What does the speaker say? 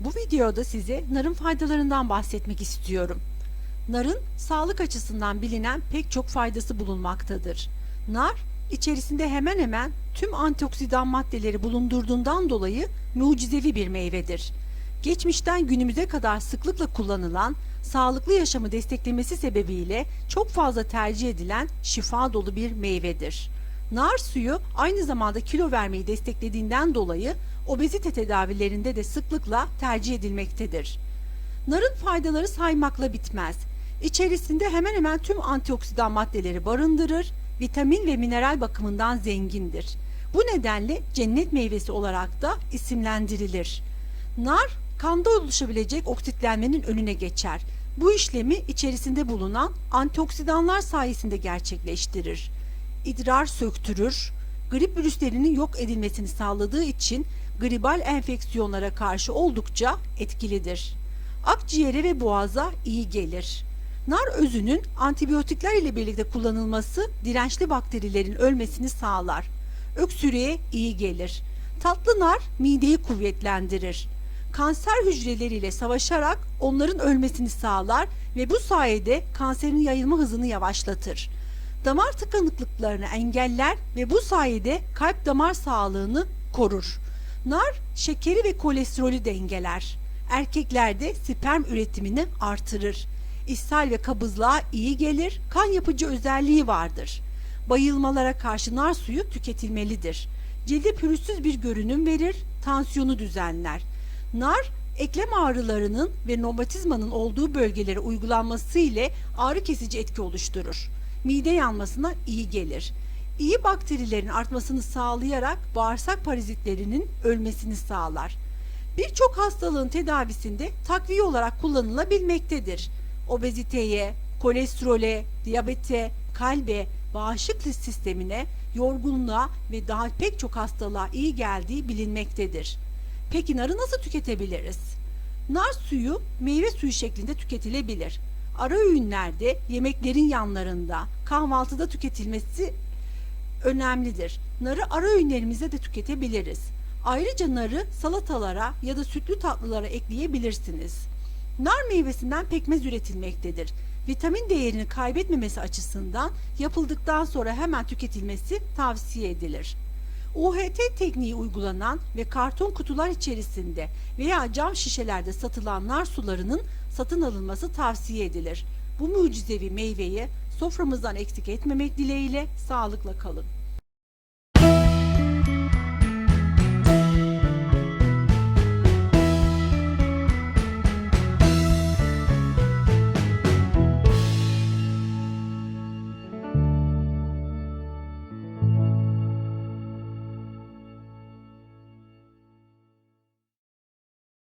Bu videoda size narın faydalarından bahsetmek istiyorum. Narın sağlık açısından bilinen pek çok faydası bulunmaktadır. Nar, içerisinde hemen hemen tüm antioksidan maddeleri bulundurduğundan dolayı mucizevi bir meyvedir. Geçmişten günümüze kadar sıklıkla kullanılan, sağlıklı yaşamı desteklemesi sebebiyle çok fazla tercih edilen şifa dolu bir meyvedir. Nar suyu aynı zamanda kilo vermeyi desteklediğinden dolayı obezite tedavilerinde de sıklıkla tercih edilmektedir. Narın faydaları saymakla bitmez. İçerisinde hemen hemen tüm antioksidan maddeleri barındırır, vitamin ve mineral bakımından zengindir. Bu nedenle cennet meyvesi olarak da isimlendirilir. Nar, kanda oluşabilecek oksitlenmenin önüne geçer. Bu işlemi içerisinde bulunan antioksidanlar sayesinde gerçekleştirir. İdrar söktürür, grip virüslerinin yok edilmesini sağladığı için gribal enfeksiyonlara karşı oldukça etkilidir. Akciğere ve boğaza iyi gelir. Nar özünün antibiyotikler ile birlikte kullanılması dirençli bakterilerin ölmesini sağlar. Öksürüğe iyi gelir. Tatlı nar mideyi kuvvetlendirir. Kanser hücreleriyle savaşarak onların ölmesini sağlar ve bu sayede kanserin yayılma hızını yavaşlatır. Damar tıkanıklıklarını engeller ve bu sayede kalp damar sağlığını korur. Nar şekeri ve kolesterolü dengeler. Erkeklerde sperm üretimini artırır. İshal ve kabızlığa iyi gelir, kan yapıcı özelliği vardır. Bayılmalara karşı nar suyu tüketilmelidir. Cilde pürüzsüz bir görünüm verir, tansiyonu düzenler. Nar, eklem ağrılarının ve romatizmanın olduğu bölgelere uygulanması ile ağrı kesici etki oluşturur. Mide yanmasına iyi gelir. İyi bakterilerin artmasını sağlayarak bağırsak parazitlerinin ölmesini sağlar. Birçok hastalığın tedavisinde takviye olarak kullanılabilmektedir. Obeziteye, kolesterole, diyabete, kalbe, bağışıklık sistemine, yorgunluğa ve daha pek çok hastalığa iyi geldiği bilinmektedir. Peki narı nasıl tüketebiliriz? Nar suyu meyve suyu şeklinde tüketilebilir. Ara öğünlerde, yemeklerin yanlarında, kahvaltıda tüketilmesi önemlidir. Narı ara öğünlerimizde de tüketebiliriz. Ayrıca narı salatalara ya da sütlü tatlılara ekleyebilirsiniz. Nar meyvesinden pekmez üretilmektedir. Vitamin değerini kaybetmemesi açısından yapıldıktan sonra hemen tüketilmesi tavsiye edilir. UHT tekniği uygulanan ve karton kutular içerisinde veya cam şişelerde satılan nar sularının satın alınması tavsiye edilir. Bu mucizevi meyveyi soframızdan eksik etmemek dileğiyle sağlıkla kalın.